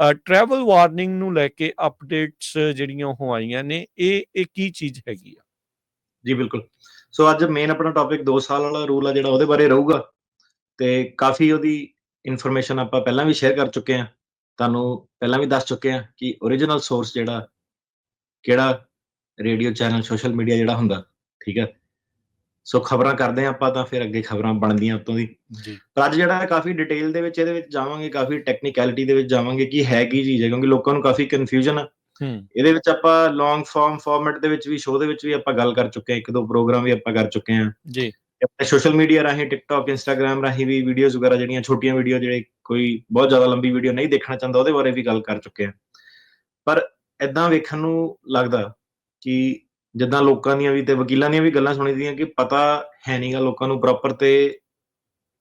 Travel warning ਨੂੰ ਲੈ ਕੇ updates ਜਿਹੜੀਆਂ ਉਹ ਆਈਆਂ ਨੇ, ਇਹ ਇਹ ਕੀ ਚੀਜ਼ ਹੈਗੀ ਆ? ਜੀ, ਬਿਲਕੁਲ। ਸੋ ਅੱਜ ਮੇਨ ਆਪਣਾ ਟੌਪਿਕ 2 ਸਾਲ ਵਾਲਾ ਰੂਲ ਆ ਜਿਹੜਾ ਉਹਦੇ ਬਾਰੇ ਰਹੂਗਾ ਤੇ ਕਾਫੀ ਉਹਦੀ ਇਨਫੋਰਮੇਸ਼ਨ ਆਪਾਂ ਪਹਿਲਾਂ ਵੀ ਸ਼ੇਅਰ ਕਰ ਚੁੱਕੇ ਆ। ਤੁਹਾਨੂੰ ਪਹਿਲਾਂ ਵੀ ਦੱਸ ਚੁੱਕੇ ਆ ਕਿ origignal ਸੋਰਸ ਜਿਹੜਾ ਕਿਹੜਾ ਰੇਡੀਓ ਚੈਨਲ ਸੋਸ਼ਲ ਮੀਡੀਆ ਜਿਹੜਾ ਹੁੰਦਾ, ਠੀਕ ਹੈ ਸੋ ਖਬਰਾਂ ਕਰਦੇ ਆ ਆਪਾਂ ਤਾਂ ਫਿਰ ਅੱਗੇ ਖਬਰਾਂ ਬਣਦੀਆਂ ਉਤੋਂ ਦੀ। ਜੀ। ਪਰ ਅੱਜ ਜਿਹੜਾ ਹੈ ਕਾਫੀ ਡਿਟੇਲ ਦੇ ਵਿੱਚ ਇਹਦੇ ਵਿੱਚ ਜਾਵਾਂਗੇ ਕਾਫੀ ਟੈਕਨੀਕੈਲਿਟੀ ਦੇ ਵਿੱਚ ਜਾਵਾਂਗੇ ਕਿ ਹੈ ਕੀ ਚੀਜ਼ ਹੈ ਕਿਉਂਕਿ ਲੋਕਾਂ ਨੂੰ ਕਾਫੀ ਕਨਫਿਊਜ਼ਨ ਆ। ਹੂੰ। ਇਹਦੇ ਵਿੱਚ ਆਪਾਂ ਲੌਂਗ ਫਾਰਮ ਫਾਰਮੈਟ ਦੇ ਵਿੱਚ ਵੀ ਸ਼ੋਅ ਦੇ ਵਿੱਚ ਵੀ ਆਪਾਂ ਗੱਲ ਕਰ ਚੁੱਕੇ ਹਾਂ ਇੱਕ ਦੋ ਪ੍ਰੋਗਰਾਮ ਵੀ ਆਪਾਂ ਕਰ ਚੁੱਕੇ ਹਾਂ। ਜੀ। ਆਪਣੇ ਸੋਸ਼ਲ ਮੀਡੀਆ ਰਾਹੀਂ ਟਿਕਟੌਕ ਇੰਸਟਾਗ੍ਰam ਰਾਹੀਂ ਵੀ ਵੀਡੀਓਜ਼ ਵਗੈਰਾ ਜਿਹੜੀਆਂ ਛੋਟੀਆਂ ਵੀਡੀਓ ਜਿਹੜੇ ਕੋਈ ਬਹੁਤ ਜ਼ਿਆਦਾ ਲੰਬੀ ਵੀਡੀਓ ਨਹੀਂ ਦੇਖਣਾ ਚਾਹੁੰਦਾ ਉਹਦੇ ਬਾਰੇ ਵੀ ਗੱਲ ਕਰ ਚੁੱਕੇ ਹਾਂ। ਪਰ ਇਦਾਂ ਵੇਖਣ ਨੂੰ ਲੱਗਦਾ ਕਿ ਜਿੱਦਾਂ ਲੋਕਾਂ ਦੀਆਂ ਵੀ ਤੇ ਵਕੀਲਾਂ ਦੀਆਂ ਵੀ ਗੱਲਾਂ ਸੁਣੀਦੀਆਂ ਕਿ ਪਤਾ ਹੈ ਨਹੀਂਗਾ ਲੋਕਾਂ ਨੂੰ ਪ੍ਰੋਪਰ ਤੇ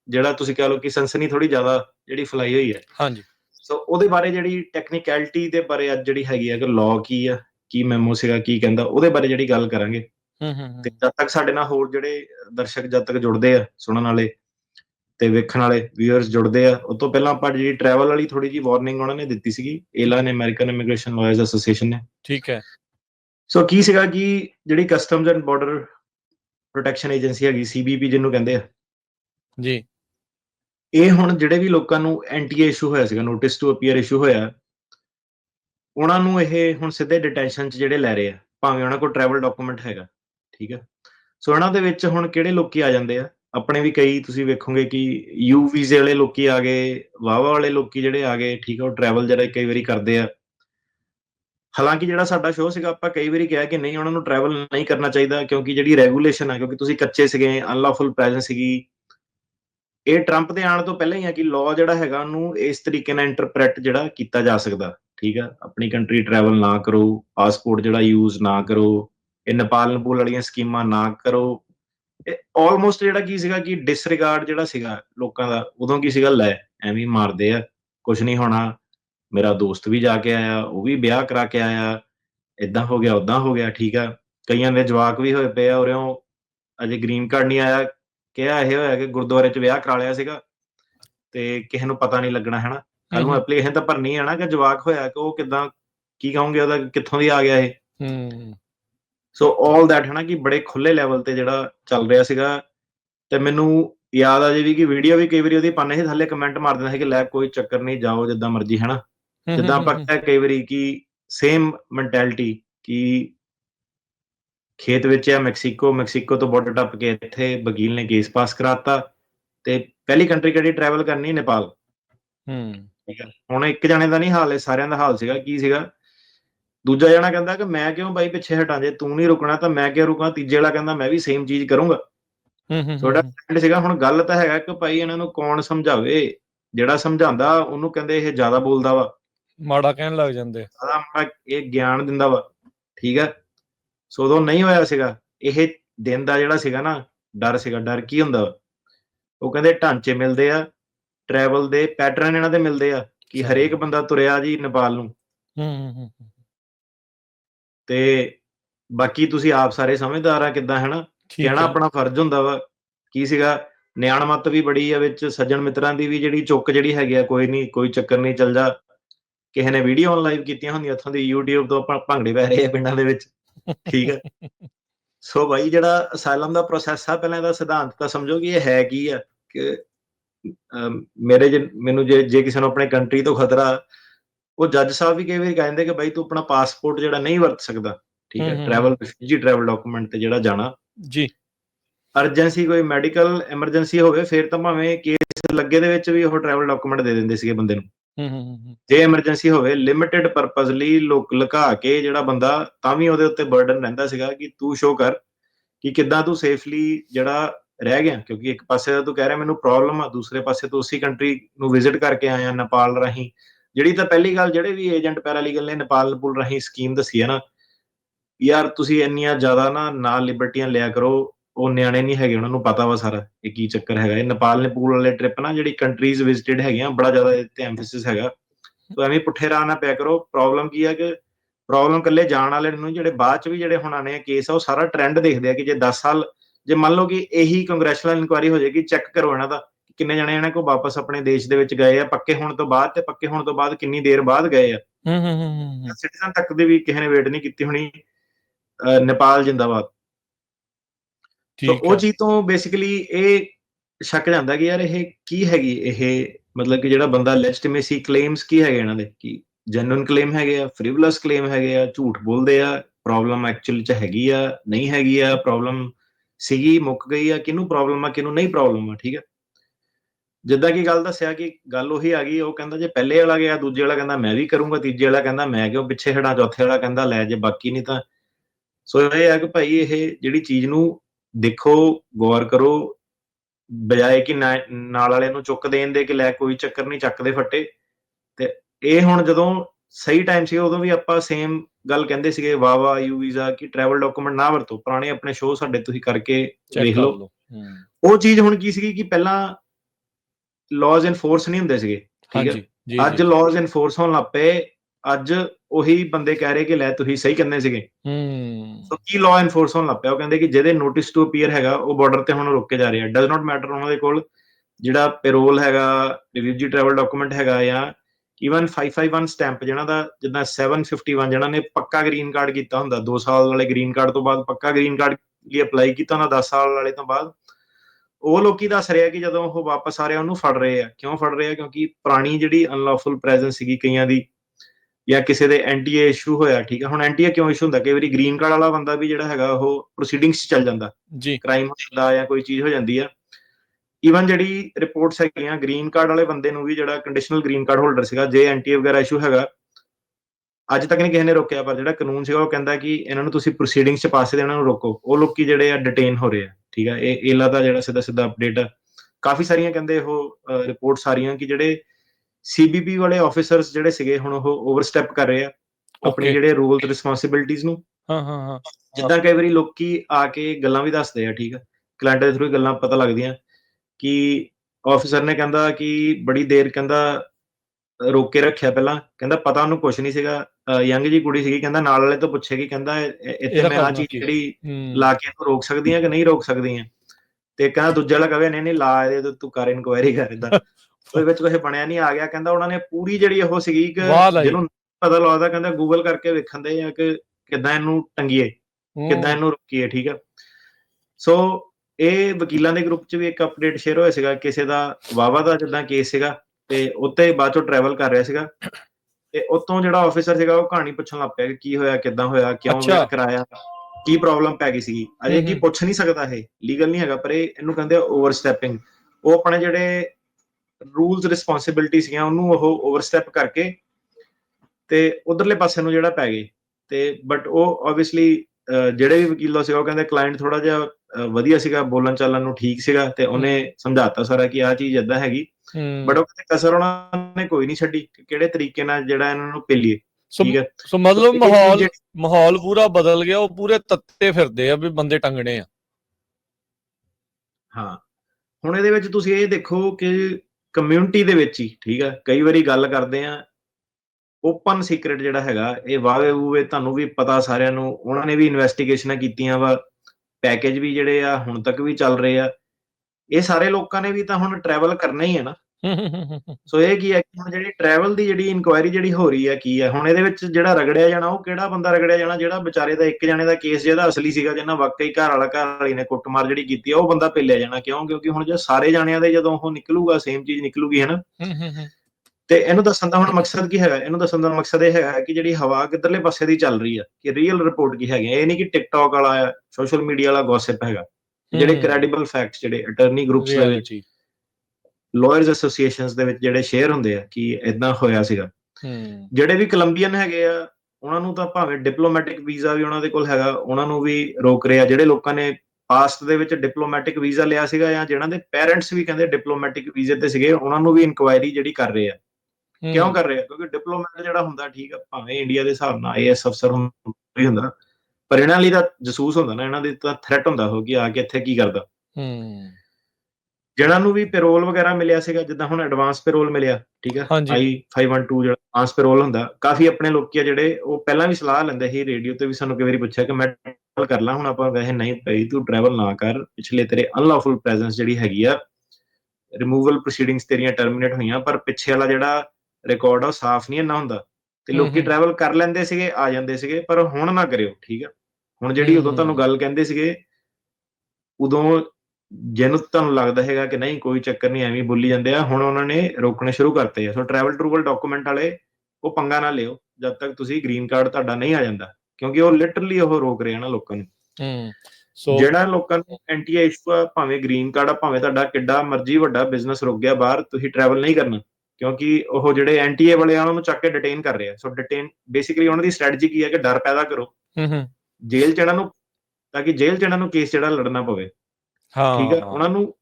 ਜਿਹੜਾ ਤੁਸੀਂ ਕਹ ਲਓ ਕਿ ਸਨਸਨੀ ਥੋੜੀ ਜ਼ਿਆਦਾ ਜਿਹੜੀ ਫਲਾਈ ਹੋਈ ਹੈ। ਹਾਂਜੀ। ਸੋ ਉਹਦੇ ਬਾਰੇ ਜਿਹੜੀ ਟੈਕਨੀਕੈਲਿਟੀ ਦੇ ਬਾਰੇ ਅੱਜ ਜਿਹੜੀ ਹੈਗੀ ਹੈ ਕਿ ਲਾਅ ਕੀ ਆ ਕੀ ਮੈਮੋ ਸੀਗਾ ਕੀ ਕਹਿੰਦਾ ਉਹਦੇ ਬਾਰੇ ਜਿਹੜੀ ਗੱਲ ਕਰਾਂਗੇ। ਹੂੰ ਹੂੰ ਤੇ ਜਦ ਤੱਕ ਸਾਡੇ ਨਾਲ ਹੋਰ ਜਿਹੜੇ ਦਰਸ਼ਕ ਜਦ ਤੱਕ ਜੁੜਦੇ ਆ ਸੁਣਨ ਵਾਲੇ ਤੇ ਵੇਖਣ ਵਾਲੇ ਵਿਊਅਰਸ ਜੁੜਦੇ ਆ ਉਸ ਤੋਂ ਪਹਿਲਾਂ ਆਪਾਂ ਜਿਹੜੀ ਟਰੈਵਲ ਵਾਲੀ ਥੋੜੀ ਜੀ ਵਾਰਨਿੰਗ ਉਹਨਾਂ ਨੇ ਦਿੱਤੀ ਸੀਗੀ ਏਲਾ ਨੇ ਅਮਰੀਕਨ ਇਮੀਗ੍ਰੇਸ਼ਨ ਲਾਇਰਸ ਐਸੋਸੀਏਸ਼ਨ ਨੇ। ਠੀਕ ਹੈ। ਸੋ ਕੀ ਸੀਗਾ ਕਿ ਜਿਹੜੀ customs and border protection agency ਹੈਗੀ ਸੀਬੀਪੀ ਜਿਹਨੂੰ ਕਹਿੰਦੇ ਆ? ਜੀ। ਇਹ ਹੁਣ ਜਿਹੜੇ ਵੀ ਲੋਕਾਂ ਨੂੰ ਐਨਟੀਏ ਇਸ਼ੂ ਹੋਇਆ ਸੀਗਾ ਨੋਟਿਸ ਟੂ ਅਪੀਅਰ ਇਸ਼ੂ ਹੋਇਆ ਉਹਨਾਂ ਨੂੰ ਇਹ ਹੁਣ ਸਿੱਧੇ ਡਿਟੈਂਸ਼ਨ 'ਚ ਜਿਹੜੇ ਲੈ ਰਹੇ ਆ ਭਾਵੇਂ ਉਹਨਾਂ ਕੋਲ ਟਰੈਵਲ ਡਾਕੂਮੈਂਟ ਹੈਗਾ ਠੀਕ ਹੈ ਸੋ ਇਹਨਾਂ ਦੇ ਵਿੱਚ ਹੁਣ ਕਿਹੜੇ ਲੋਕੀ ਆ ਜਾਂਦੇ ਆ? ਆਪਣੇ ਵੀ ਕਈ ਤੁਸੀਂ ਵੇਖੋਗੇ ਕਿ ਯੂ ਵੀਜ਼ੇ ਵਾਲੇ ਲੋਕੀ ਆ ਗਏ ਵਾਵਾ ਵਾਲੇ ਲੋਕੀ ਜਿਹੜੇ ਆ ਗਏ ਠੀਕ ਹੈ ਉਹ ਟਰੈਵਲ ਜਿਹੜਾ ਕਈ ਵਾਰੀ ਕਰਦੇ ਆ ਹਾਲਾਂਕਿ ਜਿਹੜਾ ਸਾਡਾ ਸ਼ੋਅ ਸੀਗਾ, ਆਪਾਂ ਕਈ ਵਾਰੀ ਕਿਹਾ ਕਿ ਨਹੀਂ, ਉਹਨਾਂ ਨੂੰ ਟਰੈਵਲ ਨਹੀਂ ਕਰਨਾ ਚਾਹੀਦਾ ਕਿਉਂਕਿ ਜਿਹੜੀ ਰੈਗੂਲੇਸ਼ਨ ਆ, ਕਿਉਂਕਿ ਤੁਸੀਂ ਕੱਚੇ ਸੀਗੇ ਅਨਲੌਫੁਲ ਪ੍ਰੈਜ਼ੈਂਸ ਸੀਗੀ। ਇਹ ਟਰੰਪ ਦੇ ਆਉਣ ਤੋਂ ਪਹਿਲਾਂ ਹੀ ਆ ਕਿ ਲਾਅ ਜਿਹੜਾ ਹੈਗਾ, ਉਹਨੂੰ ਇਸ ਤਰੀਕੇ ਨਾਲ ਇੰਟਰਪ੍ਰੈਟ ਜਿਹੜਾ ਕੀਤਾ ਜਾ ਸਕਦਾ। ਠੀਕ ਆ? ਆਪਣੀ ਕੰਟਰੀ ਟਰੈਵਲ ਨਾ ਕਰੋ ਪਾਸਪੋਰਟ ਜਿਹੜਾ ਯੂਜ਼ ਨਾ ਕਰੋ, ਇਹ ਨੇਪਾਲ ਨਪੂਲ ਵਾਲੀਆਂ ਸਕੀਮਾਂ ਨਾ ਕਰੋ। ਆਲਮੋਸਟ ਜਿਹੜਾ ਕੀ ਸੀਗਾ ਕਿ ਡਿਸਰਿਗਾਰਡ ਜਿਹੜਾ ਸੀਗਾ ਲੋਕਾਂ ਦਾ, ਉਦੋਂ ਕੀ ਸੀਗਾ, ਲੈ, ਐਵੇਂ ਮਾਰਦੇ ਆ ਕੁਝ ਨਹੀਂ ਹੋਣਾ। ਮੇਰਾ ਦੋਸਤ ਵੀ ਜਾ ਕੇ ਆਇਆ ਉਹ ਵੀ ਵਿਆਹ ਕਰਾ ਕੇ ਆਇਆ ਇਦਾਂ ਹੋ ਗਿਆ ਉਦਾਂ ਹੋ ਗਿਆ ਠੀਕ ਆ। ਕਈਆਂ ਦੇ ਜਵਾਕ ਵੀ ਹੋਏ ਪਏ ਆ ਉਰਿਓਂ ਅਜੇ ਗ੍ਰੀਨ ਕਾਰਡ ਨਹੀਂ ਆਇਆ ਕਿਹਾ ਇਹ ਹੋਇਆ ਕਿ ਗੁਰਦੁਆਰੇ 'ਚ ਵਿਆਹ ਕਰਾ ਲਿਆ ਸੀਗਾ ਤੇ ਕਿਸੇ ਨੂੰ ਪਤਾ ਨਹੀਂ ਲੱਗਣਾ ਹੈਨਾ। ਕੱਲ ਨੂੰ ਐਪਲੀਕੇਸ਼ਨ ਤਾਂ ਭਰਨੀ ਹੈ ਨਾ ਕਿ ਜਵਾਕ ਹੋਇਆ ਕਿ ਉਹ ਕਿਦਾਂ ਕੀ ਕਹੋਗੇ ਉਹਦਾ ਕਿੱਥੋਂ ਦੀ ਆ ਗਿਆ ਇਹ। ਹੂੰ। ਸੋ 올 ਦੈਟ ਹਨਾ ਕਿ ਬੜੇ ਖੁੱਲੇ ਲੈਵਲ ਤੇ ਜਿਹੜਾ ਚੱਲ ਰਿਹਾ ਸੀਗਾ। ਤੇ ਮੈਨੂੰ ਯਾਦ ਆ ਜੇ ਵੀ ਕਿ ਵੀਡੀਓ ਵੀ ਕਈ ਵਾਰੀ ਉਹਦੀ ਪਾਣੇ ਸੀ ਥੱਲੇ ਕਮੈਂਟ ਮਾਰ ਦਿੰਦਾ ਸੀ ਕਿ ਲੈ ਕੋਈ ਚੱਕਰ ਨਹੀਂ ਜਾਓ ਜਿੱਦਾਂ ਮਰਜ਼ੀ ਹਨਾ। ਜਿੱਦਾਂ ਆਪਾਂ ਕਿਹਾ ਕਈ ਵਾਰੀ ਕਿ ਸੇਮ ਮੈਂਟੈਲਿਟੀ ਕਿ ਖੇਤ ਵਿੱਚ ਆ ਮੈਕਸੀਕੋ ਮੈਕਸੀਕੋ ਤੋਂ ਬਾਰਡਰ ਟੱਪ ਕੇ ਇੱਥੇ ਵਕੀਲ ਨੇ ਕੇਸ ਪਾਸ ਕਰਾਤਾ ਤੇ ਪਹਿਲੀ ਕੰਟਰੀ ਕਿਹੜੀ ਟਰੈਵਲ ਕਰਨੀ? ਨੇਪਾਲ। ਹੂੰ। ਠੀਕ ਹੈ ਹੁਣ ਇੱਕ ਜਣੇ ਦਾ ਨਹੀਂ ਹਾਲ ਹੈ ਸਾਰਿਆਂ ਦਾ ਹਾਲ ਸੀਗਾ। ਕੀ ਸੀਗਾ? ਦੂਜਾ ਜਣਾ ਕਹਿੰਦਾ ਕਿ ਮੈਂ ਕਿਉਂ ਬਾਈ ਪਿੱਛੇ ਹਟਾਂ? ਜੇ ਤੂੰ ਨਹੀਂ ਰੁਕਣਾ ਤਾਂ ਮੈਂ ਕਿਉਂ ਰੁਕਾਂ? ਤੀਜੇ ਵਾਲਾ ਕਹਿੰਦਾ ਮੈਂ ਵੀ ਸੇਮ ਚੀਜ਼ ਕਰੂੰਗਾ। ਹੂੰ ਹੂੰ ਤੁਹਾਡਾ ਫਰੈਂਡ ਸੀਗਾ। ਹੁਣ ਗੱਲ ਤਾਂ ਹੈਗਾ ਕਿ ਭਾਈ ਇਹਨਾਂ ਨੂੰ ਕੌਣ ਸਮਝਾਵੇ? ਜਿਹੜਾ ਸਮਝਾਉਂਦਾ ਉਹਨੂੰ ਕਹਿੰਦੇ ਇਹ ਜ਼ਿਆਦਾ ਬੋਲਦਾ ਵਾ। ਮਾੜਾ ਕਹਿਣ ਲੱਗ ਜਾਂਦੇ। ਜ਼ਿਆਦਾ ਮਾੜਾ ਇਹ ਗਿਆਨ ਦਿੰਦਾ ਵਾ ਠੀਕ ਹੈ ਸੋ ਉਦੋਂ ਨਹੀਂ ਹੋਇਆ ਸੀਗਾ ਇਹ ਦਿਨ ਦਾ ਜਿਹੜਾ ਸੀਗਾ ਨਾ ਡਰ ਸੀਗਾ ਡਰ ਕੀ ਹੁੰਦਾ? ਉਹ ਕਹਿੰਦੇ ਢਾਂਚੇ ਮਿਲਦੇ ਆ ਟਰੈਵਲ ਦੇ ਪੈਟਰਨ ਇਹਨਾਂ ਦੇ ਮਿਲਦੇ ਆ ਕਿ ਹਰੇਕ ਬੰਦਾ ਤੁਰਿਆ ਜੀ ਨੇਪਾਲ ਨੂੰ। ਹੂੰ ਹੂੰ ਹੂੰ ਤੇ ਬਾਕੀ ਤੁਸੀਂ ਆਪ ਸਾਰੇ ਸਮਝਦਾਰ ਆ ਕਿੱਦਾਂ ਹੈਨਾ? ਕਹਿਣਾ। ਆਪਣਾ ਫਰਜ਼ ਹੁੰਦਾ ਵਾ ਕੀ ਸੀਗਾ? ਨਿਆਣਮਤ ਵੀ ਬੜੀ ਆ ਵਿੱਚ ਸੱਜਣ ਮਿੱਤਰਾਂ ਦੀ ਵੀ ਜਿਹੜੀ ਚੁੱਕ ਜਿਹੜੀ ਹੈਗੀ ਆ ਕੋਈ ਨਹੀਂ ਕੋਈ ਚੱਕਰ ਨਹੀਂ ਚੱਲ ਜਾ। ਕਿਸੇ ਨੇ ਵੀਡੀਓ ਔਨ ਲਾਈਵ ਕੀਤੀਆਂ ਹੁੰਦੀਆਂ ਉੱਥੋਂ ਦੀ YouTube ਤੋਂ ਆਪਾਂ ਭੰਗੜੇ ਪੈ ਰਹੇ ਆ ਪਿੰਡਾਂ ਦੇ ਵਿੱਚ। ਠੀਕ ਹੈ ਸੋ ਭਾਈ ਜਿਹੜਾ ਅਸਾਈਲਮ ਦਾ ਪ੍ਰੋਸੈਸ ਆ ਪਹਿਲਾਂ ਇਹਦਾ ਸਿਧਾਂਤ ਤਾਂ ਸਮਝੋ ਕਿ ਇਹ ਹੈ ਕੀ ਆ? ਕਿ ਮੇਰੇ ਜੇ ਮੈਨੂੰ ਜੇ ਜੇ ਕਿਸੇ ਨੂੰ ਆਪਣੇ ਕੰਟਰੀ ਤੋਂ ਖਤਰਾ ਉਹ ਜੱਜ ਸਾਹਿਬ ਵੀ ਕਈ ਵਾਰੀ ਕਹਿੰਦੇ ਕਿ ਭਾਈ ਤੂੰ ਆਪਣਾ ਪਾਸਪੋਰਟ ਜਿਹੜਾ ਨਹੀਂ ਵਰਤ ਸਕਦਾ ਠੀਕ ਹੈ ਟਰੈਵਲ ਜੀ ਟਰੈਵਲ ਡਾਕੂਮੈਂਟ ਤੇ ਜਿਹੜਾ ਜਾਣਾ। ਜੀ। ਅਰਜੈਂਸੀ ਕੋਈ ਮੈਡੀਕਲ ਐਮਰਜੈਂਸੀ ਹੋਵੇ ਫਿਰ ਤਾਂ ਭਾਵੇਂ ਕੇਸ ਲੱਗੇ ਦੇ ਵਿੱਚ ਵੀ ਉਹ ਟਰੈਵਲ ਡਾਕੂਮੈਂਟ ਦੇ ਦਿੰਦੇ ਸੀਗੇ ਬੰਦੇ ਨੂੰ। ਹੂੰ ਹੂੰ ਜੇ ਐਮਰਜੈਂਸੀ ਹੋਵੇ ਲਿਮਿਟਿਡ ਪਰਪਸ ਲਈ ਲੋਕ ਲੁਕਾ ਕੇ ਜਿਹੜਾ ਬੰਦਾ, ਤਾਂ ਵੀ ਉਹਦੇ ਉੱਤੇ ਬਰਡਨ ਰਹਿੰਦਾ ਸੀਗਾ ਕਿ ਤੂੰ ਸ਼ੋ ਕਰ ਕਿ ਕਿੱਦਾਂ ਤੂੰ ਸੇਫਲੀ ਜਿਹੜਾ ਰਹਿ ਗਿਆ। ਕਿਉਂਕਿ ਇੱਕ ਪਾਸੇ ਦਾ ਤੂੰ ਕਹਿ ਰਿਹਾ, ਮੈਨੂੰ ਪ੍ਰੋਬਲਮ ਆ, ਦੂਸਰੇ ਪਾਸੇ ਤੂੰ ਉਸੇ ਕੰਟਰੀ ਨੂੰ ਵਿਜ਼ਿਟ ਕਰਕੇ ਆਇਆ, ਨੇਪਾਲ ਰਾਹੀਂ। ਜਿਹੜੀ ਤਾਂ ਪਹਿਲੀ ਗੱਲ, ਜਿਹੜੇ ਵੀ ਏਜੰਟ ਪੈਰਾਲੀਗਲ ਨੇ ਨੇਪਾਲ ਨਪੂਲ ਰਾਹੀਂ ਸਕੀਮ ਦੱਸੀ ਹੈ ਨਾ, ਯਾਰ ਤੁਸੀਂ ਇੰਨੀਆਂ ਜ਼ਿਆਦਾ ਨਾ ਨਾਲ ਲਿਬਰਟੀਆਂ ਲਿਆ ਕਰੋ ਉਹ ਨਿਆਣੇ ਨਹੀਂ ਹੈਗੇ ਉਹਨਾਂ ਨੂੰ ਪਤਾ ਵਾ ਸਾਰਾ ਇਹ ਕੀ ਚੱਕਰ ਹੈਗਾ। ਇਹ ਨੇਪਾਲ ਨੇਪੂਲ ਵਾਲੇ ਟ੍ਰਿਪ ਨਾ ਜਿਹੜੀ ਕੰਟਰੀਜ਼ ਵਿਜ਼ਿਟਡ ਹੈਗੀਆਂ ਬੜਾ ਜ਼ਿਆਦਾ ਤੇ ਐਮਫੈਸਿਸ ਹੈਗਾ। ਸੋ ਐਵੇਂ ਪੁੱਠੇ ਰਾਹ ਨਾ ਪਿਆ ਕਰੋ। ਪ੍ਰੋਬਲਮ ਕੀ ਹੈ ਕਿ ਪ੍ਰੋਬਲਮ ਕੱਲੇ ਜਾਣ ਵਾਲੇ ਨੂੰ ਜਿਹੜੇ ਬਾਅਦ ਚ ਵੀ ਜਿਹੜੇ ਹੁਣ ਆਣੇ ਆ ਕੇਸ ਆ ਉਹ ਸਾਰਾ ਟ੍ਰੈਂਡ ਦੇਖਦੇ ਆ ਕਿ ਜੇ 10 ਸਾਲ ਜੇ ਮੰਨ ਲਓ ਕਿ ਇਹੀ ਕੰਗਰੈਸ਼ਨਲ ਇਨਕੁਆਇਰੀ ਹੋ ਜਾਏਗੀ ਚੈੱਕ ਕਰੋ ਇਹਨਾਂ ਦਾ ਕਿੰਨੇ ਜਣੇ ਇਹਨਾਂ ਕੋ ਵਾਪਸ ਆਪਣੇ ਦੇਸ਼ ਦੇ ਵਿੱਚ ਗਏ ਆ ਪੱਕੇ ਹੋਣ ਤੋਂ ਬਾਅਦ ਤੇ ਪੱਕੇ ਹੋਣ ਤੋਂ ਬਾਅਦ ਕਿੰਨੀ ਦੇਰ ਬਾਅਦ ਗਏ ਆ। ਹੂੰ ਹੂੰ ਹੂੰ, ਸਿਟੀਜ਼ਨ ਤੱਕ ਦੇ ਵੀ ਕਿਸੇ ਨੇ ਵੇਟ ਨਹੀਂ ਕੀਤੀ ਹੋਣੀ। ਨੇਪਾਲ ਜਿੰਦਾਬਾਦ। ਠੀਕ ਉਹ ਚੀਜ਼ ਤੋਂ ਬੇਸਿਕਲੀ ਇਹ ਸ਼ੱਕ ਜਾਂਦਾ ਕਿ ਯਾਰ ਇਹ ਕੀ ਹੈਗੀ? ਇਹ ਮਤਲਬ ਕਿ ਜਿਹੜਾ ਬੰਦਾ ਲੈਜਿਟੀਮੇਸੀ ਕਲੇਮਸ ਕੀ ਹੈਗੇ ਇਹਨਾਂ ਦੇ? ਕੀ ਜੈਨੂਇਨ ਕਲੇਮ ਹੈਗੇ ਆ ਫ੍ਰਿਵਲਸ ਕਲੇਮ ਹੈਗੇ ਆ ਝੂਠ ਬੋਲਦੇ ਆ ਪ੍ਰੋਬਲਮ ਐਕਚੁਅਲ ਚ ਹੈਗੀ ਆ ਨਹੀਂ ਹੈਗੀ ਆ ਪ੍ਰੋਬਲਮ ਸੀਗੀ ਮੁੱਕ ਗਈ ਆ ਕਿਹਨੂੰ ਪ੍ਰੋਬਲਮ ਆ ਕਿਹਨੂੰ ਨਹੀਂ ਪ੍ਰੋਬਲਮ ਆ ਠੀਕ ਹੈ ਜਿੱਦਾਂ ਕਿ ਗੱਲ ਦੱਸਿਆ ਕਿ ਗੱਲ ਉਹੀ ਆ ਗਈ ਉਹ ਕਹਿੰਦਾ ਜੇ ਪਹਿਲੇ ਵਾਲਾ ਗਿਆ ਦੂਜੇ ਵਾਲਾ ਕਹਿੰਦਾ ਮੈਂ ਵੀ ਕਰੂੰਗਾ ਤੀਜੇ ਵਾਲਾ ਕਹਿੰਦਾ ਮੈਂ ਕਿਉਂ ਪਿੱਛੇ ਹਟਾਂ ਚੌਥੇ ਵਾਲਾ ਕਹਿੰਦਾ ਲੈ ਜੇ ਬਾਕੀ ਨਹੀਂ ਤਾਂ। ਸੋ ਇਹ ਹੈ ਕਿ ਭਾਈ ਇਹ ਜਿਹੜੀ ਚੀਜ਼ ਨੂੰ ਦੇਖੋ ਗੌਰ ਕਰੋ ਬਜਾਏ ਕਿ ਨਾਲ ਵਾਲੇ ਨੂੰ ਚੁੱਕ ਦੇਣ ਦੇ ਕਿ ਲੈ ਕੋਈ ਚੱਕਰ ਨਹੀਂ ਚੱਕਦੇ ਫੱਟੇ। ਤੇ ਇਹ ਹੁਣ ਜਦੋਂ ਸਹੀ ਟਾਈਮ ਸੀ ਉਦੋਂ ਵੀ ਆਪਾਂ ਸੇਮ ਗੱਲ ਕਹਿੰਦੇ ਸੀਗੇ ਵਾਹ ਯੂ ਵੀਜ਼ਾ ਕਿ ਟਰੈਵਲ ਡਾਕੂਮੈਂਟ ਨਾ ਵਰਤੋ ਪੁਰਾਣੇ ਆਪਣੇ ਸ਼ੋਅ ਸਾਡੇ ਤੁਸੀਂ ਕਰਕੇ ਕਰ ਲਓ। ਉਹ ਚੀਜ਼ ਹੁਣ ਕੀ ਸੀਗੀ ਕਿ ਪਹਿਲਾਂ ਲਾਜ਼ ਇਨਫੋਰਸ ਨਹੀਂ ਹੁੰਦੇ ਸੀਗੇ ਠੀਕ ਹੈ? ਅੱਜ। ਲਾਜ਼ ਇਨਫੋਰਸ ਹੋਣ ਲੱਗ ਪਏ ਅੱਜ ਉਹੀ ਬੰਦੇ ਕਹਿ ਰਹੇ ਕਿ ਲੈ ਤੁਸੀਂ ਸਹੀ ਕਹਿੰਦੇ ਸੀਗੇ। ਹੂੰ। ਸੋ ਕੀ ਲਾਅ ਇਨਫੋਰਸ ਹੋਣ ਲੱਗ ਪਿਆ? ਉਹ ਕਹਿੰਦੇ ਕਿ ਜਿਹਦੇ ਨੋਟਿਸ ਟੂ ਅਪੀਅਰ ਹੈਗਾ ਉਹ ਬਾਰਡਰ ਤੇ ਹੁਣ ਰੁਕ ਕੇ ਜਾ ਰਿਹਾ ਡਸ ਨਾਟ ਮੈਟਰ ਉਹਨਾਂ ਦੇ ਕੋਲ ਜਿਹੜਾ ਪੈਰੋਲ ਹੈਗਾ ਰਿਫਿਊਜੀ ਟਰੈਵਲ ਡਾਕੂਮੈਂਟ ਹੈਗਾ ਜਾਂ ਇਵਨ 551 ਸਟੈਂਪ ਜਿਹਨਾਂ ਦਾ ਜਿੱਦਾਂ 751 ਜਿਹਨਾਂ ਨੇ ਪੱਕਾ ਗ੍ਰੀਨ ਕਾਰਡ ਕੀਤਾ ਹੁੰਦਾ 2 ਸਾਲ ਵਾਲੇ ਗ੍ਰੀਨ ਕਾਰਡ ਤੋਂ ਬਾਅਦ ਪੱਕਾ ਗ੍ਰੀਨ ਕਾਰਡ ਲਈ ਅਪਲਾਈ ਕੀਤਾ ਉਹਨਾਂ 10 ਸਾਲ ਵਾਲੇ ਤੋਂ ਬਾਅਦ ਉਹ ਲੋਕੀ ਦੱਸ ਰਿਹਾ ਕਿ ਜਦੋਂ ਉਹ ਵਾਪਸ ਆ ਰਿਹਾ ਉਹਨੂੰ ਫੜ ਰਹੇ ਆ। ਕਿਉਂ ਫੜ ਰਹੇ ਆ? ਕਿਉਂਕਿ ਪੁਰਾਣੀ ਜਿਹੜੀ ਅਨਲੌਫੁਲ ਪ੍ਰੈਜ਼ੈਂਸ ਸੀਗੀ ਕਈਆਂ ਦੀ ਜਾਂ ਕਿਸੇ ਦੇ ਐਨਟੀਏ ਇਸ਼ੂ ਹੋਇਆ ਠੀਕ ਹੈ ਹੁਣ ਐਨਟੀਏ ਕਿਉਂ ਇਸ਼ੂ ਹੁੰਦਾ? ਕਈ ਵਾਰੀ ਗ੍ਰੀਨ ਕਾਰਡ ਵਾਲਾ ਬੰਦਾ ਵੀ ਜਿਹੜਾ ਹੈਗਾ ਉਹ ਪ੍ਰੋਸੀਡਿੰਗਸ 'ਚ ਚੱਲ ਜਾਂਦਾ। ਜੀ। ਕ੍ਰਾਈਮ ਹੋ ਜਾਂਦਾ ਜਾਂ ਕੋਈ ਚੀਜ਼ ਹੋ ਜਾਂਦੀ ਆ। ਈਵਨ ਜਿਹੜੀ ਰਿਪੋਰਟਸ ਹੈਗੀਆਂ ਗ੍ਰੀਨ ਕਾਰਡ ਵਾਲੇ ਬੰਦੇ ਨੂੰ ਵੀ ਜਿਹੜਾ ਕੰਡੀਸ਼ਨਲ ਗ੍ਰੀਨ ਕਾਰਡ ਹੋਲਡਰ ਸੀਗਾ ਜੇ ਐਨਟੀਏ ਵਗੈਰਾ ਇਸ਼ੂ ਹੈਗਾ ਅੱਜ ਤੱਕ ਨਹੀਂ ਕਿਸੇ ਨੇ ਰੋਕਿਆ ਪਰ ਜਿਹੜਾ ਕਾਨੂੰਨ ਸੀਗਾ ਉਹ ਕਹਿੰਦਾ ਕਿ ਇਹਨਾਂ ਨੂੰ ਤੁਸੀਂ ਪ੍ਰੋਸੀਡਿੰਗਸ 'ਚ ਪਾਸੇ ਦੇ ਇਹਨਾਂ ਨੂੰ ਰੋਕੋ। ਉਹ ਲੋਕੀ ਜਿਹੜੇ ਆ ਡਿਟੇਨ ਹੋ ਰਹੇ ਆ ਠੀਕ ਆ? ਇਹ ਏਲਾ ਦਾ ਜਿਹੜਾ ਸਿੱਧਾ ਸਿੱਧਾ ਅਪਡੇਟ ਆ। ਕਾਫੀ ਸਾਰੀਆਂ ਕਹਿੰਦੇ ਉਹ ਰਿਪੋਰਟ ਸਾਰੀਆਂ ਕਿ ਜਿਹੜੇ ਸੀਬੀਪੀ ਵਾਲੇ ਆਫੀਸਰਸ ਜਿਹੜੇ ਸੀਗੇ ਹੁਣ ਉਹ ਓਵਰਸਟੈਪ ਕਰ ਰਹੇ ਆ ਆਪਣੇ. ਜਿਹੜੇ ਰੋਲ ਤੇ ਰਿਸਪੌਂਸਿਬਿਲਟੀਆਂ ਨੂੰ। ਹਾਂ ਹਾਂ ਹਾਂ। ਜਿੱਦਾਂ ਕਈ ਵਾਰੀ ਲੋਕੀ ਆ ਕੇ ਗੱਲਾਂ ਵੀ ਦੱਸਦੇ ਆ ਠੀਕ ਆ। ਕਲਾਇੰਟ ਦੇ ਥਰੂ ਗੱਲਾਂ ਪਤਾ ਲੱਗਦੀਆਂ ਕਿ ਆਫੀਸਰ ਨੇ ਕਹਿੰਦਾ ਕਿ ਬੜੀ ਦੇਰ ਕਹਿੰਦਾ ਰੋਕ ਕੇ ਰੱਖਿਆ ਪਹਿਲਾਂ। ਕਹਿੰਦਾ ਪਤਾ ਉਹਨੂੰ ਕੁਝ ਨਹੀਂ ਸੀਗਾ। ਯੰਗ ਜੀ ਕੁੜੀ ਸੀਗੀ ਕਹਿੰਦਾ ਨਾਲ ਵਾਲੇ ਤੋਂ ਪੁੱਛੇਗੀ ਕਹਿੰਦਾ ਇੱਥੇ ਮੈਂ ਆ ਚੀਜ਼? ਜਿਹੜੀ ਲਾ ਕੇ ਇਹਨੂੰ ਰੋਕ ਸਕਦੀ ਆ ਕਿ ਨਹੀਂ ਰੋਕ ਸਕਦੀ ਆ ਤੇ ਕਹਿੰਦਾ ਦੂਜੇ ਵਾਲਾ ਕਹੇ ਨਹੀਂ ਨਹੀਂ ਲਾ ਇਹਦੇ ਤੇ ਤੂੰ ਕਰ ਇਨਕੁਆਇਰੀ ਕਰ ਇਦਾਂ। ਉਹਦੇ ਵਿੱਚ ਕੁਝ ਬਣਿਆ ਨਹੀਂ ਆ ਗਿਆ। ਕਹਿੰਦਾ ਉਹਨਾਂ ਨੇ ਪੂਰੀ ਜਿਹੜੀ ਉਹ ਸੀਗੀ ਕਿ। ਜਿਹਨੂੰ ਪਤਾ ਲੱਗਦਾ ਕਹਿੰਦਾ ਗੂਗਲ ਕਰਕੇ ਵੇਖਣ ਦੇ ਆ ਕਿ ਕਿੱਦਾਂ ਇਹਨੂੰ ਟੰਗੀਏ ਕਿੱਦਾਂ ਇਹਨੂੰ ਰੋਕੀਏ ਠੀਕ ਆ? ਸੋ ਇਹ ਵਕੀਲਾਂ ਦੇ ਗਰੁੱਪ 'ਚ ਵੀ ਇੱਕ ਅਪਡੇਟ ਸ਼ੇਅਰ ਹੋਇਆ ਸੀਗਾ ਕਿਸੇ ਦਾ ਵਾਵਾ ਦਾ ਜਿੱਦਾਂ ਕੇਸ ਸੀਗਾ ਤੇ ਉੱਤੇ ਬਾਅਦ ਚੋਂ ਟਰੈਵਲ ਕਰ ਰਿਹਾ ਸੀਗਾ। ਤੇ ਉਤੋਂ ਜਿਹੜਾ ਆਫੀਸਰ ਸੀਗਾ ਉਹ ਕਹਾਣੀ ਪੁੱਛਣ ਲੱਗ ਪਿਆ ਕਿ ਕੀ ਹੋਇਆ ਕਿੱਦਾਂ ਹੋਇਆ ਕਿਉਂ ਕਰਾਇਆ ਕੀ ਪ੍ਰੋਬਲਮ ਪੈ ਗਈ ਸੀਗੀ? ਅਜੇ ਕੀ। ਪੁੱਛ ਨਹੀਂ ਸਕਦਾ ਇਹ ਲੀਗਲ ਨਹੀਂ ਹੈਗਾ ਪਰ ਇਹ ਇਹਨੂੰ ਕਹਿੰਦੇ ਓਵਰਸਟੈਪਿੰਗ ਉਹ ਆਪਣੇ ਜਿਹੜੇ ਰੂਲਸ ਰਿਸਪੌਂਸਿਬਿਲਟੀ ਸੀਗੀਆਂ ਉਹਨੂੰ ਉਹ ਓਵਰਸਟੈਪ ਕਰਕੇ ਤੇ ਉਧਰਲੇ ਪਾਸੇ ਨੂੰ ਜਿਹੜਾ ਪੈ ਗਏ ਤੇ ਬਟ ਉਹ ਆਬਵੀਅਸਲੀ ਜਿਹੜੇ ਵੀ ਵਕੀਲ ਸੀਗਾ ਉਹ ਕਹਿੰਦੇ ਕਲਾਇੰਟ ਥੋੜਾ ਜਿਹਾ ਵਧੀਆ ਸੀਗਾ ਬੋਲਣ ਚਾਲਣ ਨੂੰ ਠੀਕ ਸੀਗਾ ਤੇ ਉਹਨੇ ਸਮਝਾਤਾ ਸਾਰਾ ਕਿ ਆਹ ਚੀਜ਼ ਏਦਾਂ ਹੈਗੀ। ਬਟ ਉਹ ਕਹਿੰਦੇ ਕਸਰ ਉਹਨਾਂ ਨੇ ਕੋਈ ਨਹੀਂ ਛੱਡੀ ਕਿਹੜੇ ਤਰੀਕੇ ਨਾਲ ਜਿਹੜਾ ਇਹਨਾਂ ਨੂੰ ਪੇਲੀਏ। ਠੀਕ ਹੈ। ਸੋ ਮਤਲਬ ਮਾਹੌਲ ਮਾਹੌਲ ਪੂਰਾ ਬਦਲ ਗਿਆ ਉਹ ਪੂਰੇ ਤੱਤੇ ਫਿਰਦੇ ਆ ਵੀ ਬੰਦੇ ਟੰਗਣੇ ਆ। ਹਾਂ। ਹੁਣ ਇਹਦੇ ਵਿੱਚ ਤੁਸੀਂ ਇਹ ਦੇਖੋ ਕਿ ਕਮਿਊਨਿਟੀ ਦੇ ਵਿੱਚ ਹੀ, ਠੀਕ ਆ? ਕਈ ਵਾਰੀ ਗੱਲ ਕਰਦੇ ਆ ਓਪਨ ਸੀਕ੍ਰੇਟ ਜਿਹੜਾ ਹੈਗਾ, ਇਹ ਵਾਵੇ ਵੂਵੇ ਤੁਹਾਨੂੰ ਵੀ ਪਤਾ ਸਾਰਿਆਂ ਨੂੰ, ਉਹਨਾਂ ਨੇ ਵੀ ਇਨਵੈਸਟੀਗੇਸ਼ਨਾਂ ਕੀਤੀਆਂ ਵਾ ਪੈਕੇਜ ਵੀ ਜਿਹੜੇ ਆ, ਹੁਣ ਤੱਕ ਵੀ ਚੱਲ ਰਹੇ ਆ। ਇਹ ਸਾਰੇ ਲੋਕਾਂ ਨੇ ਵੀ ਤਾਂ ਹੁਣ ਟਰੈਵਲ ਕਰਨਾ ਹੀ ਹੈ ਨਾ। ਸੋ ਇਹ ਕੀ ਹੈ ਕਿ ਹੁਣ ਜਿਹੜੀ ਟਰੈਵਲ ਦੀ ਜਿਹੜੀ ਇਨਕੁਆਇਰੀ ਜਿਹੜੀ ਹੋ ਰਹੀ ਹੈ ਕੀ ਹੈ? ਹੁਣ ਇਹਦੇ ਵਿੱਚ ਜਿਹੜਾ ਰਗੜਿਆ ਜਾਣਾ ਉਹ ਕਿਹੜਾ ਬੰਦਾ ਰਗੜਿਆ ਜਾਣਾ ਜਿਹੜਾ ਵਿਚਾਰੇ ਦਾ ਇੱਕ ਜਣੇ ਦਾ ਕੇਸ ਜਿਹਦਾ ਅਸਲੀ ਸੀਗਾ ਜਿਹਨਾਂ ਵਾਕਈ ਘਰ ਵਾਲਾ ਘਰ ਵਾਲੀ ਨੇ ਕੁੱਟਮਾਰ ਜਿਹੜੀ ਕੀਤੀ ਆ ਉਹ ਬੰਦਾ ਪੇਲਿਆ ਜਾਣਾ। ਕਿਉਂ? ਕਿਉਂਕਿ ਹੁਣ ਜੇ ਸਾਰੇ ਜਾਣਿਆਂ ਦੇ ਜਦੋਂ ਉਹ ਨਿਕਲੂਗਾ ਸੇਮ ਚੀਜ਼ ਨਿਕਲੂਗੀ ਹੈ ਨਾ ਹੂੰ, ਹੂੰ, ਹੂੰ। ਤੇ ਇਹਨੂੰ ਦੱਸਣ ਦਾ ਹੁਣ ਮਕਸਦ ਕੀ ਹੈਗਾ? ਇਹਨੂੰ ਦੱਸਣ ਦਾ ਮਕਸਦ ਇਹ ਹੈਗਾ ਕਿ ਜਿਹੜੀ ਹਵਾ ਕਿੱਧਰਲੇ ਪਾਸੇ ਦੀ ਚੱਲ ਰਹੀ ਆ ਕਿ ਰੀਅਲ ਰਿਪੋਰਟ ਕੀ ਹੈਗੀ। ਇਹ ਨਹੀਂ ਕਿ ਟਿਕਟੌਕ ਵਾਲਾ ਸੋਸ਼ਲ ਮੀਡੀਆ ਵਾਲਾ ਗੌਸਿਪ ਹੈਗਾ ਜਿਹੜੇ ਹੂੰ। ਕ੍ਰੈਡੀਬਲ ਫੈਕਟਸ ਜਿਹੜੇ ਅਟਰਨੀ ਗਰੁੱਪਸ ਦੇ ਵਿੱਚ। ਲਾਇਰਸ ਐਸੋਸੀਏਸ਼ਨਸ ਦੇ ਵਿੱਚ ਜਿਹੜੇ ਸ਼ੇਅਰ ਹੁੰਦੇ ਆ ਕਿ ਇਦਾਂ ਹੋਇਆ ਸੀਗਾ। ਜਿਹੜੇ ਵੀ ਕੋਲੰਬੀਅਨ ਹੈਗੇ ਆ ਉਹਨਾਂ ਨੂੰ ਤਾਂ ਭਾਵੇਂ ਡਿਪਲੋਮੈਟਿਕ ਵੀਜ਼ਾ ਵੀ ਉਹਨਾਂ ਦੇ ਕੋਲ ਹੈਗਾ ਉਹਨਾਂ ਨੂੰ ਵੀ ਰੋਕ ਰਿਹਾ ਜਿਹੜੇ ਲੋਕਾਂ ਨੇ ਪਾਸਟ ਦੇ ਵਿੱਚ ਡਿਪਲੋਮੈਟਿਕ ਵੀਜ਼ਾ ਲਿਆ ਸੀਗਾ ਜਾਂ ਜਿਹਨਾਂ ਦੇ ਪੇਰੈਂਟਸ ਵੀ ਕਹਿੰਦੇ ਡਿਪਲੋਮੈਟਿਕ ਵੀਜ਼ੇ ਤੇ ਸੀਗੇ ਉਹਨਾਂ ਨੂੰ ਵੀ ਇਨਕੁਆਇਰੀ ਜਿਹੜੀ ਕਰ ਰਹੇ ਆ। ਕਿਉਂ ਕਰ ਰਹੇ ਆ? ਕਿਉਂਕਿ ਡਿਪਲੋਮੈਟ ਜਿਹੜਾ ਹੁੰਦਾ ਠੀਕ ਆ ਭਾਵੇਂ ਇੰਡੀਆ ਦੇ ਹਿਸਾਬ ਨਾਲ ਆਈਐਸ ਅਫਸਰ ਹੁੰਦਾ ਪਰ ਇਹਨਾਂ ਲਈ ਤਾਂ ਜਸੂਸ ਹੁੰਦਾ ਨਾ ਇਹਨਾਂ ਦੇ ਤਾਂ ਥ੍ਰੈਟ ਹੁੰਦਾ ਹੋ ਕਿ ਆ ਕੇ ਇੱਥੇ ਕੀ ਕਰਦਾ। ਹੂੰ। ਜਿਹਨਾਂ ਨੂੰ ਵੀ ਪੈਰੋਲ ਵਗੈਰਾ ਮਿਲਿਆ ਸੀਗਾ ਜਿੱਦਾਂ ਹੁਣ ਐਡਵਾਂਸ ਪੈਰੋਲ ਮਿਲਿਆ ਠੀਕ ਆ। ਆਈ 512 ਜਿਹੜਾ ਐਡਵਾਂਸ ਪੈਰੋਲ ਹੁੰਦਾ ਕਾਫੀ ਆਪਣੇ ਲੋਕੀ ਆ ਜਿਹੜੇ ਉਹ ਪਹਿਲਾਂ ਵੀ ਸਲਾਹ ਲੈਂਦੇ ਸੀ ਰੇਡੀਓ ਤੇ ਵੀ ਸਾਨੂੰ ਕਈ ਵਾਰੀ ਪੁੱਛਿਆ ਕਿ ਮੈਂ ਟਰੈਵਲ ਕਰ ਲਾਂ ਹੁਣ ਆਪਾਂ ਵੈਸੇ ਨਹੀਂ ਪਈ ਤੂੰ ਟਰੈਵਲ ਨਾ ਕਰ ਪਿਛਲੇ ਤੇਰੇ ਅਨਲੌਫੁਲ ਪ੍ਰੈਜ਼ੈਂਸ ਜਿਹੜੀ ਹੈਗੀ ਆ ਰਿਮੂਵਲ ਪ੍ਰੋਸੀਡਿੰਗਸ ਤੇਰੀਆਂ ਟਰਮੀਨੇਟ ਹੋਈਆਂ ਪਰ ਪਿੱਛੇ ਵਾਲਾ ਜਿਹੜਾ ਰਿਕਾਰਡ ਆ ਉਹ ਸਾਫ਼ ਨਹੀਂ ਇੰਨਾ ਹੁੰਦਾ ਤੇ ਲੋਕੀ। ਟਰੈਵਲ ਕਰ ਲੈਂਦੇ ਸੀਗੇ ਆ ਜਾਂਦੇ ਸੀਗੇ ਪਰ ਹੁਣ ਨਾ ਕਰਿਓ ਠੀਕ ਆ ਹੁਣ ਜਿਹੜੀ ਉਦੋਂ। ਤੁਹਾਨੂੰ ਗੱਲ ਕਹਿੰਦੇ ਸੀਗੇ ਉਦੋਂ ਜਿਹਨੂੰ ਤੁਹਾਨੂੰ ਲੱਗਦਾ ਹੈਗਾ ਕਿ ਨਹੀਂ ਕੋਈ ਚੱਕਰ ਨਹੀਂ ਐਵੇਂ ਬੋਲੀ ਜਾਂਦੇ ਆ। ਹੁਣ ਉਹਨਾਂ ਨੇ ਰੋਕਣੇ ਸ਼ੁਰੂ ਕਰਤੇ ਆ। ਸੋ ਟਰੈਵਲ ਟਰੂਵਲ ਡਾਕੂਮੈਂਟ ਵਾਲੇ ਉਹ ਪੰਗਾ ਨਾ ਲਿਓ ਜਦ ਤੱਕ ਤੁਸੀਂ ਗ੍ਰੀਨ ਕਾਰਡ ਤੁਹਾਡਾ ਨਹੀਂ ਆ ਜਾਂਦਾ। ਕਿਉਂਕਿ ਉਹ ਲਿਟਰਲੀ ਉਹ ਰੋਕ ਰਹੇ ਆ ਨਾ ਲੋਕਾਂ ਨੂੰ। ਹੂੰ ਸੋ ਜਿਹੜਾ ਲੋਕਾਂ ਨੂੰ ਐਨਟੀਏ ਇਸ਼ੂ ਆ ਭਾਵੇਂ ਗ੍ਰੀਨ ਕਾਰਡ ਆ ਭਾਵੇਂ ਤੁਹਾਡਾ ਕਿੱਡਾ ਮਰਜ਼ੀ ਵੱਡਾ ਬਿਜ਼ਨਸ ਰੁਕ ਗਿਆ ਬਾਹਰ ਤੁਸੀਂ ਟਰੈਵਲ ਨਹੀਂ ਕਰਨਾ। ਕਿਉਂਕਿ ਉਹ ਜਿਹੜੇ ਐਨਟੀਏ ਵਾਲੇ ਆ ਉਹਨਾਂ ਨੂੰ ਚੱਕ ਕੇ ਡਿਟੇਨ ਕਰ ਰਹੇ ਆ। ਸੋ ਡਿਟੇਨ ਬੇਸਿਕਲੀ ਉਹਨਾਂ ਦੀ ਸਟ੍ਰੈਟਜੀ ਕੀ ਹੈ ਕਿ ਡਰ ਪੈਦਾ ਕਰੋ। ਹੂੰ ਹੂੰ। ਜੇਲ੍ਹ ਚ ਇਹਨਾਂ ਨੂੰ ਤਾਂ ਕਿ ਜੇਲ੍ਹ ਚ ਇਹਨਾਂ ਨੂੰ ਕੇਸ ਜਿਹੜਾ ਲੜਨਾ ਪਵੇ। ਠੀਕ ਹੈ ਉਹਨਾਂ ਨੂੰ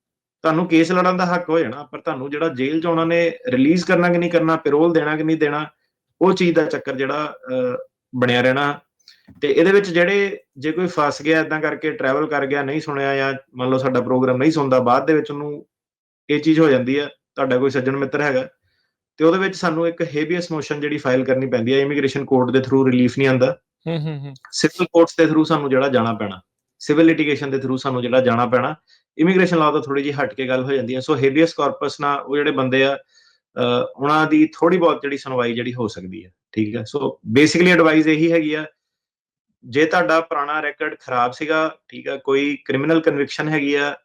ਤੁਹਾਨੂੰ ਕੇਸ ਲੜਨ ਦਾ ਹੱਕ ਹੋ ਜਾਣਾ ਪਰ ਤੁਹਾਨੂੰ ਜਿਹੜਾ ਜੇਲ੍ਹ ਚ ਉਹਨਾਂ ਨੇ ਰਿਲੀਜ਼ ਕਰਨਾ ਕਿ ਨਹੀਂ ਕਰਨਾ ਪੈਰੋਲ ਦੇਣਾ ਕਿ ਨਹੀਂ ਦੇਣਾ ਉਹ ਚੀਜ਼ ਦਾ ਚੱਕਰ ਜਿਹੜਾ ਬਣਿਆ ਰਹਿਣਾ। ਤੇ ਇਹਦੇ ਵਿੱਚ ਜਿਹੜੇ ਜੇ ਕੋਈ ਫਸ ਗਿਆ ਇਦਾਂ ਕਰਕੇ ਟਰੈਵਲ ਕਰ ਗਿਆ ਨਹੀਂ ਸੁਣਿਆ ਜਾਂ ਮੰਨ ਲਓ ਸਾਡਾ ਪ੍ਰੋਗਰਾਮ ਨਹੀਂ ਸੁਣਦਾ ਬਾਅਦ ਦੇ ਵਿੱਚ ਉਹਨੂੰ ਇਹ ਚੀਜ਼ ਹੋ ਜਾਂਦੀ ਆ ਤੁਹਾਡਾ ਕੋਈ ਸੱਜਣ ਮਿੱਤਰ ਹੈਗਾ ਤੇ ਉਹਦੇ ਵਿੱਚ ਸਾਨੂੰ ਇੱਕ ਹੇਬੀਅਸ ਮੋਸ਼ਨ ਜਿਹੜੀ ਫਾਈਲ ਕਰਨੀ ਪੈਂਦੀ ਹੈ ਇਮੀਗ੍ਰੇਸ਼ਨ ਕੋਰਟ ਦੇ ਥਰੂ ਰਿਲੀਫ ਨਹੀਂ ਆਂਦਾ ਹੂੰ ਹੂੰ ਹੂੰ। ਸਿਵਲ ਕੋਰਟਸ ਦੇ ਥਰੂ ਸਾਨੂੰ ਜਿਹੜਾ ਜਾਣਾ ਪੈਣਾ। ਸਿਵਲ ਲਿਟੀਗੇਸ਼ਨ ਦੇ ਥਰੂ ਸਾਨੂੰ ਜਿਹੜਾ ਜਾਣਾ ਪੈਣਾ। ਇਮੀਗ੍ਰੇਸ਼ਨ ਲਾਅ ਤੋਂ ਥੋੜੀ ਜਿਹੀ ਹਟ ਕੇ ਗੱਲ ਹੋ ਜਾਂਦੀ ਹੈ। ਸੋ ਹੇਬੀਅਸ ਕਾਰਪਸ ਨਾਲ ਉਹ ਜਿਹੜੇ ਬੰਦੇ ਆ ਉਹਨਾਂ ਦੀ ਥੋੜੀ ਬਹੁਤ ਜਿਹੜੀ ਸੁਣਵਾਈ ਜਿਹੜੀ ਹੋ ਸਕਦੀ ਹੈ। ਠੀਕ ਹੈ? ਸੋ ਬੇਸਿਕਲੀ ਐਡਵਾਈਸ ਇਹੀ ਹੈਗੀ ਆ, ਜੇ ਤੁਹਾਡਾ ਪੁਰਾਣਾ ਰੈਕੋਰਡ ਖਰਾਬ ਸੀਗਾ, ਠੀਕ ਹੈ, ਕੋਈ ਕ੍ਰਿਮੀਨਲ ਕਨਵਿਕਸ਼ਨ ਹੈਗੀ ਆ,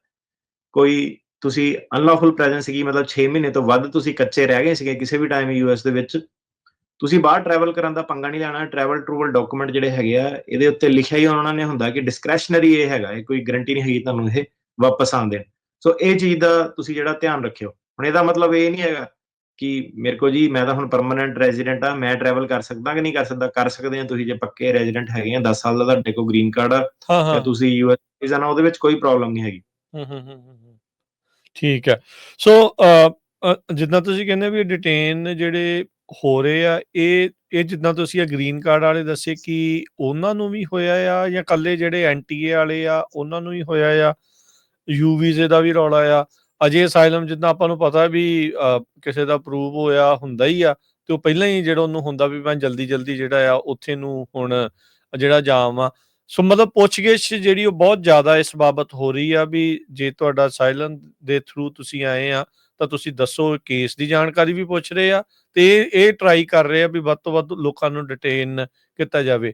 ਕੋਈ ਤੁਸੀਂ ਅਨਲੌਫੁਲ ਪ੍ਰੈਜ਼ੈਂਸ ਸੀਗੀ, ਮਤਲਬ 6 ਮਹੀਨੇ ਤੋਂ ਵੱਧ ਤੁਸੀਂ ਕੱਚੇ ਰਹਿ ਗਏ ਸੀਗੇ, ਕਿਸੇ ਵੀ ਟਾਈਮ ਯੂਐਸ ਦੇ ਵਿੱਚ ਤੁਸੀਂ ਬਾਹਰ ਟਰੈਵਲ ਕਰਨ ਦਾ ਪੰਗਾ ਨਹੀਂ ਲੈਣਾ ਟਰੈਵਲ ਟਰੂਵਲ ਡਾਕੂਮੈਂਟ ਜਿਹੜੇ ਹੈਗੇ ਆ ਇਹਦੇ ਉੱਤੇ ਲਿਖਿਆ ਹੀ ਉਹਨਾਂ ਨੇ ਹੁੰਦਾ ਕਿ ਡਿਸਕ੍ਰੈਸ਼ਨਰੀ ਇਹ ਹੈਗਾ ਇਹ ਕੋਈ ਗਾਰੰਟੀ ਨਹੀਂ ਹੈਗੀ ਤੁਹਾਨੂੰ ਇਹ ਵਾਪਸ ਆਉਣ ਦੇਣ। ਸੋ ਇਹ ਚੀਜ਼ ਦਾ ਤੁਸੀਂ ਜਿਹੜਾ ਧਿਆਨ ਰੱਖਿਓ। ਹੁਣ ਇਹਦਾ ਮਤਲਬ ਇਹ ਨਹੀਂ ਹੈਗਾ ਕਿ ਮੇਰੇ ਕੋ ਜੀ ਮੈਂ ਤਾਂ ਹੁਣ ਪਰਮਨੈਂਟ ਰੈਜ਼ੀਡੈਂਟ ਆ ਮੈਂ ਟਰੈਵਲ ਕਰ ਸਕਦਾ ਕਿ ਨਹੀਂ ਕਰ ਸਕਦਾ? ਕਰ ਸਕਦੇ ਆ ਤੁਸੀਂ ਜੇ ਪੱਕੇ ਰੈਜ਼ੀਡੈਂਟ ਹੈਗੇ ਆ 10 ਸਾਲ ਦਾ ਤੁਹਾਡੇ ਕੋਲ ਗ੍ਰੀਨ ਕਾਰਡ ਆ ਜਾਂ ਤੁਸੀਂ ਯੂਐਸ ਵੀਜ਼ਾ ਨਾਲ ਉਹਦੇ ਵਿੱਚ ਕੋਈ ਪ੍ਰੋਬਲਮ ਨਹੀਂ ਹੈਗੀ। ਹੂੰ ਹੂੰ ਹੂੰ ਹੂੰ ਹੂੰ। ਠੀਕ ਹੈ। ਸੋ ਜਿੱਦਾਂ ਤੁਸੀਂ ਕਹਿੰਦੇ ਵੀ ਡਿਟੇਨ ਜਿਹੜੇ ਹੋ ਰਹੇ ਆ, ਇਹ ਇਹ ਜਿੱਦਾਂ ਤੁਸੀਂ ਇਹ ਗ੍ਰੀਨ ਕਾਰਡ ਵਾਲੇ ਦੱਸੇ ਕਿ ਉਹਨਾਂ ਨੂੰ ਵੀ ਹੋਇਆ ਆ ਜਾਂ ਕੱਲੇ ਜਿਹੜੇ ਐਨਟੀਏ ਵਾਲੇ ਆ, ਉਹਨਾਂ ਨੂੰ ਹੀ ਹੋਇਆ ਆ? ਯੂ ਵੀਜ਼ੇ ਦਾ ਵੀ ਰੌਲਾ ਆ। ਅਜੇ ਅਸਾਈਲਮ ਜਿੱਦਾਂ ਆਪਾਂ ਨੂੰ ਪਤਾ ਵੀ ਕਿਸੇ ਦਾ ਅਪਰੂਵ ਹੋਇਆ ਹੁੰਦਾ ਹੀ ਆ ਤੇ ਉਹ ਪਹਿਲਾਂ ਹੀ ਜਿਹੜਾ ਉਹਨੂੰ ਹੁੰਦਾ ਵੀ ਮੈਂ ਜਲਦੀ ਜਲਦੀ ਜਿਹੜਾ ਆ, ਉੱਥੇ ਨੂੰ ਹੁਣ ਜਿਹੜਾ ਜਾਮ ਆ। ਸੋ ਮਤਲਬ ਪੁੱਛਗਿੱਛ ਜਿਹੜੀ ਉਹ ਬਹੁਤ ਜ਼ਿਆਦਾ ਇਸ ਬਾਬਤ ਹੋ ਰਹੀ ਆ ਵੀ ਜੇ ਤੁਹਾਡਾ ਸਾਇਲਨ ਦੇ ਥਰੂ ਤੁਸੀਂ ਆਏ ਆ ਤਾਂ ਤੁਸੀਂ ਦੱਸੋ ਕੇਸ ਦੀ ਜਾਣਕਾਰੀ ਵੀ ਪੁੱਛ ਰਹੇ ਆ ਤੇ ਇਹ ਟਰਾਈ ਕਰ ਰਹੇ ਆ ਵੀ ਵੱਧ ਤੋਂ ਵੱਧ ਲੋਕਾਂ ਨੂੰ ਡਿਟੇਨ ਕੀਤਾ ਜਾਵੇ।